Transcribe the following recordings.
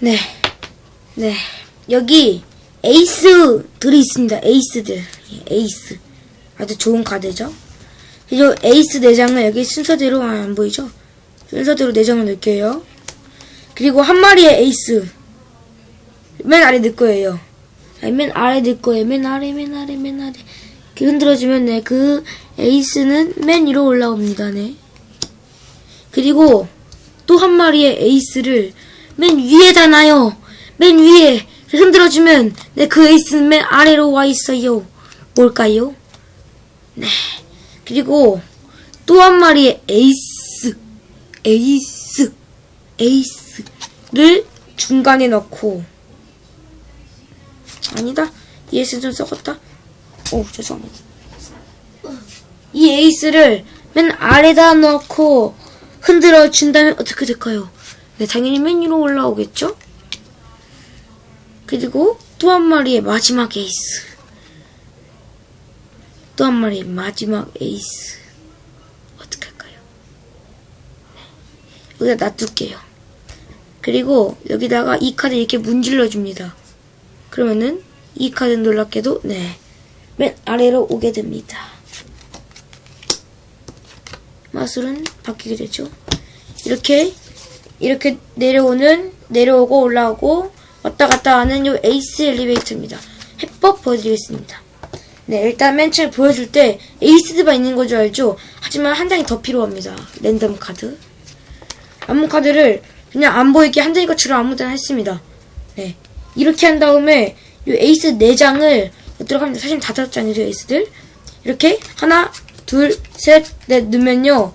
네. 네. 여기 에이스들이 있습니다. 에이스들. 예, 에이스. 아주 좋은 카드죠. 그리고 에이스 4장은 여기 순서대로 아, 안 보이죠? 순서대로 4장을 넣을게요. 그리고 한 마리의 에이스. 맨 아래 넣을 거예요. 맨 아래 넣을 거예요. 맨 아래, 맨 아래, 맨 아래. 이렇게 흔들어주면, 네, 그 에이스는 맨 위로 올라옵니다, 네. 그리고 또 한 마리의 에이스를 맨 위에다 놔요. 맨 위에 흔들어주면, 네, 그 에이스는 맨 아래로 와 있어요. 뭘까요? 네. 그리고 또 한 마리의 에이스, 에이스, 에이스를 중간에 넣고, 아니다. 이 에이스 좀 썩었다. 오, 죄송합니다. 이 에이스를 맨 아래다 넣고 흔들어 준다면 어떻게 될까요? 네, 당연히 맨 위로 올라오겠죠? 그리고 또 한 마리의 마지막 에이스. 또 한 마리의 마지막 에이스. 어떻게 할까요? 네. 여기다 놔둘게요. 그리고 여기다가 이 카드 이렇게 문질러 줍니다. 그러면은 이 카드 놀랍게도 네. 맨 아래로 오게 됩니다. 마술은 바뀌게 되죠. 이렇게 이렇게 내려오는 내려오고 올라오고 왔다 갔다 하는 요 에이스 엘리베이터입니다. 해법 보여드리겠습니다. 네, 일단 맨 처음에 보여줄 때 에이스드만 있는 거 줄 알죠? 하지만 한 장이 더 필요합니다. 랜덤 카드. 안무 카드를 그냥 안 보이게 한 장인 것처럼 아무 데나 했습니다. 네. 이렇게 한 다음에 요 에이스 4장을 넣도록 합니다. 사실 다섯 장이죠, 에이스들. 이렇게 하나, 둘, 셋, 넷 넣으면요.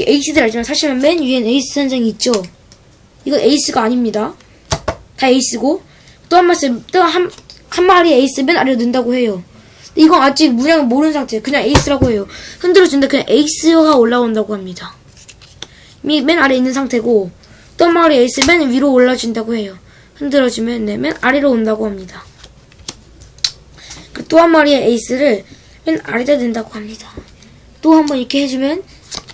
에이스들 알지만 사실은 맨 위엔 에이스 한 장이 있죠. 이거 에이스가 아닙니다. 다 에이스고 또한 마리 또한 한 마리 에이스 맨 아래로 넣는다고 해요. 이건 아직 문양을 모르는 상태예요. 그냥 에이스라고 해요. 흔들어 준다 그냥 에이스가 올라온다고 합니다. 이미 맨 아래에 있는 상태고 또 한 마리 에이스 맨 위로 올라준다고 해요. 흔들어주면 네, 맨 아래로 온다고 합니다. 그 또 한 마리의 에이스를 맨 아래다 댄다고 합니다. 또 한 번 이렇게 해주면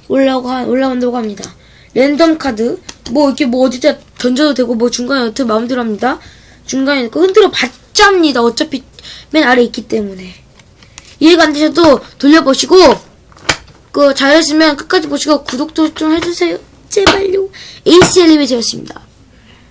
올라오고 하- 올라온다고 합니다. 랜덤 카드 뭐 이렇게 뭐 어디다 던져도 되고 뭐 중간에 어떻게 마음대로 합니다. 중간에 넣고 흔들어 봤자입니다. 어차피 맨 아래 있기 때문에 이해가 안 되셔도 돌려보시고 그 잘했으면 끝까지 보시고 구독도 좀 해주세요. 제발요. 에이스 엘리베이터였습니다.